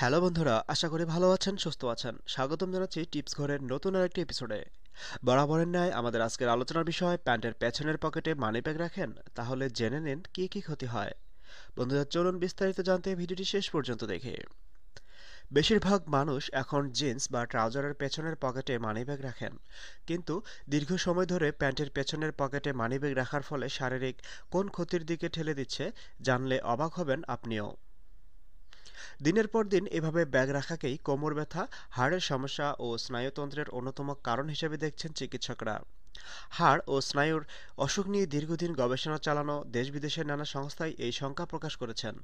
Hello বন্ধুরা, আশা করি ভালো আছেন, সুস্থ আছেন। স্বাগতম জানাচ্ছি টিপস ঘরের নতুন আরেকটি এপিসোডে বরাবরের ন্যায় আমাদের আজকের আলোচনার বিষয়, প্যান্টের পেছনের পকেটে মানি ব্যাগ রাখেন, তাহলে জেনে নিন কি কি ক্ষতি হয়। বন্ধুরা, চলুন বিস্তারিত জানতে ভিডিওটি শেষ পর্যন্ত দেখে। বেশিরভাগ মানুষ এখন জিন্স বা ট্রাউজারের পেছনের পকেটে মানিব্যাগ রাখেন। কিন্তু দীর্ঘ সময় ধরে প্যান্টের পেছনের পকেটে মানিব্যাগ রাখার ফলে শারীরিক কোন ক্ষতির দিকে ঠেলে দিচ্ছে, জানলে অবাক হবেন আপনিও। দিনের পর দিন এভাবে ব্যাগ রাখাকেই কোমর ব্যথা, হাড়ের সমস্যা ও স্নায়ুতন্ত্রের অন্যতম কারণ হিসেবে দেখছেন চিকিৎসকরা। হাড় ও স্নায়ুর অসুখ নিয়ে দীর্ঘদিন গবেষণা চালানো দেশ বিদেশের নানা সংস্থায় এই শঙ্কা প্রকাশ করেছেন।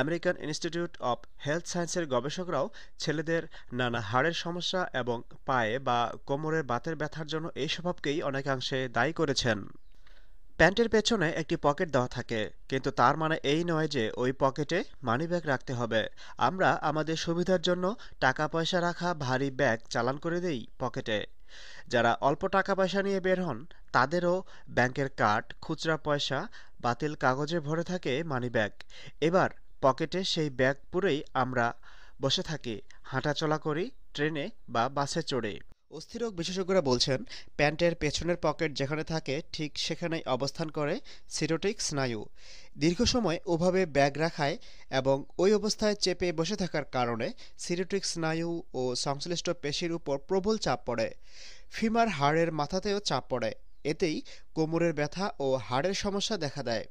আমেরিকান ইনস্টিটিউট অব হেলথ সায়েন্সের গবেষকরাও ছেলেদের নানা হাড়ের সমস্যা এবং পায়ে বা কোমরের বাতের ব্যথার জন্য এই স্বভাবকেই অনেকাংশে দায়ী করেছেন। প্যান্টের পেছনে একটি পকেট দেওয়া থাকে, কিন্তু তার মানে এই নয় যে ওই পকেটে মানিব্যাগ রাখতে হবে। আমরা আমাদের সুবিধার জন্য টাকা পয়সা রাখা ভারী ব্যাগ চালান করে দেই পকেটে। যারা অল্প টাকা পয়সা নিয়ে বের হন, তাদেরও ব্যাংকের কার্ড, খুচরা পয়সা, বাতিল কাগজে ভরে থাকে মানিব্যাগ। এবার পকেটে সেই ব্যাগ পুরেই আমরা বসে থাকি, হাঁটাচলা করি, ট্রেনে বা বাসে চড়ে। অস্থিরোগ বিশেষজ্ঞরা বলছেন, প্যান্টের পেছনের পকেট যেখানে থাকে, ঠিক সেখানেই অবস্থান করে সিরোটিক স্নায়ু। দীর্ঘ সময় ওভাবে ব্যাগ রাখায় এবং ওই অবস্থায় চেপে বসে থাকার কারণে সিরোটিক স্নায়ু ও সংশ্লিষ্ট পেশির উপর প্রবল চাপ পড়ে। ফিমার হাড়ের মাথাতেও চাপ পড়ে। এতেই কোমরের ব্যথা ও হাড়ের সমস্যা দেখা দেয়।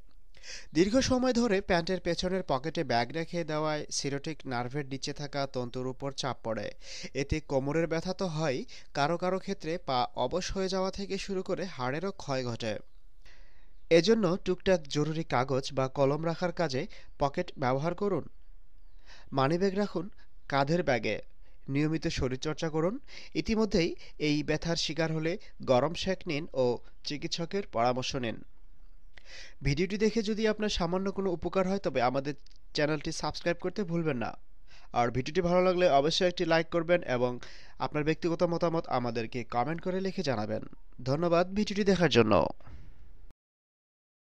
দীর্ঘ সময় ধরে প্যান্টের পেছনের পকেটে ব্যাগ রেখে দেওয়ায় সিরোটিক নার্ভের নিচে থাকা তন্তুর উপর চাপ পড়ে। এতে কোমরের ব্যথা তো হয় কারও কারও ক্ষেত্রে পা অবশ হয়ে যাওয়া থেকে শুরু করে হাড়েরও ক্ষয় ঘটে। এজন্য টুকটাক জরুরি কাগজ বা কলম রাখার কাজে পকেট ব্যবহার করুন। মানিব্যাগ রাখুন কাঁধের ব্যাগে। নিয়মিত শরীরচর্চা করুন। ইতিমধ্যেই এই ব্যথার শিকার হলে গরম শেক নিন ও চিকিৎসকের পরামর্শ নিন। ভিডিওটি দেখে যদি আপনার সামান্য কোনো উপকার হয়, তবে আমাদের চ্যানেলটি সাবস্ক্রাইব করতে ভুলবেন না। আর ভিডিওটি ভালো লাগলে অবশ্যই একটি লাইক করবেন এবং আপনার ব্যক্তিগত মতামত আমাদেরকে কমেন্ট করে লিখে জানাবেন। ধন্যবাদ ভিডিওটি দেখার জন্য।